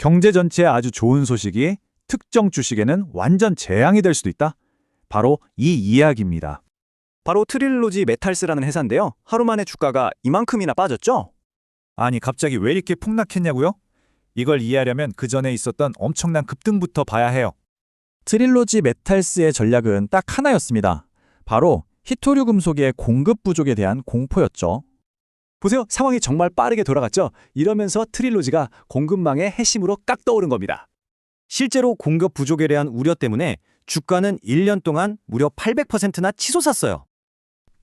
경제 전체에 아주 좋은 소식이 특정 주식에는 완전 재앙이 될 수도 있다. 바로 이 이야기입니다. 바로 트릴로지 메탈스라는 회사인데요. 하루 만에 주가가 이만큼이나 빠졌죠? 아니 갑자기 왜 이렇게 폭락했냐고요? 이걸 이해하려면 그 전에 있었던 엄청난 급등부터 봐야 해요. 트릴로지 메탈스의 전략은 딱 하나였습니다. 바로 히토류 금속의 공급 부족에 대한 공포였죠. 보세요. 상황이 정말 빠르게 돌아갔죠? 이러면서 트릴로지가 공급망의 핵심으로 깍 떠오른 겁니다. 실제로 공급 부족에 대한 우려 때문에 주가는 1년 동안 무려 800%나 치솟았어요.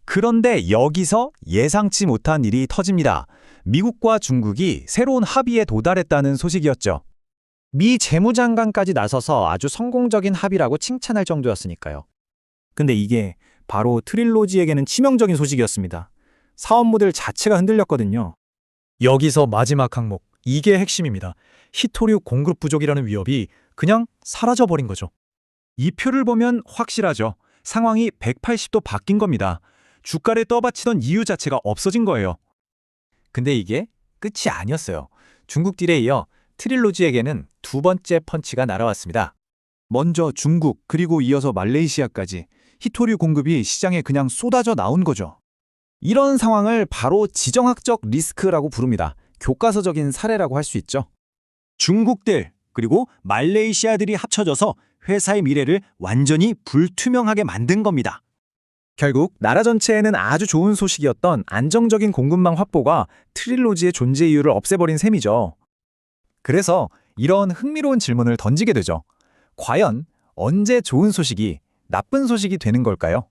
그런데 여기서 예상치 못한 일이 터집니다. 미국과 중국이 새로운 합의에 도달했다는 소식이었죠. 미 재무장관까지 나서서 아주 성공적인 합의라고 칭찬할 정도였으니까요. 근데 이게 바로 트릴로지에게는 치명적인 소식이었습니다. 사업 모델 자체가 흔들렸거든요. 여기서 마지막 항목, 이게 핵심입니다. 히토류 공급 부족이라는 위협이 그냥 사라져버린 거죠. 이 표를 보면 확실하죠. 상황이 180도 바뀐 겁니다. 주가를 떠받치던 이유 자체가 없어진 거예요. 근데 이게 끝이 아니었어요. 중국 딜에 이어 트릴로지에게는 두 번째 펀치가 날아왔습니다. 먼저 중국 그리고 이어서 말레이시아까지 히토류 공급이 시장에 그냥 쏟아져 나온 거죠. 이런 상황을 바로 지정학적 리스크라고 부릅니다. 교과서적인 사례라고 할 수 있죠. 중국들 그리고 말레이시아들이 합쳐져서 회사의 미래를 완전히 불투명하게 만든 겁니다. 결국 나라 전체에는 아주 좋은 소식이었던 안정적인 공급망 확보가 트릴로지의 존재 이유를 없애버린 셈이죠. 그래서 이런 흥미로운 질문을 던지게 되죠. 과연 언제 좋은 소식이 나쁜 소식이 되는 걸까요?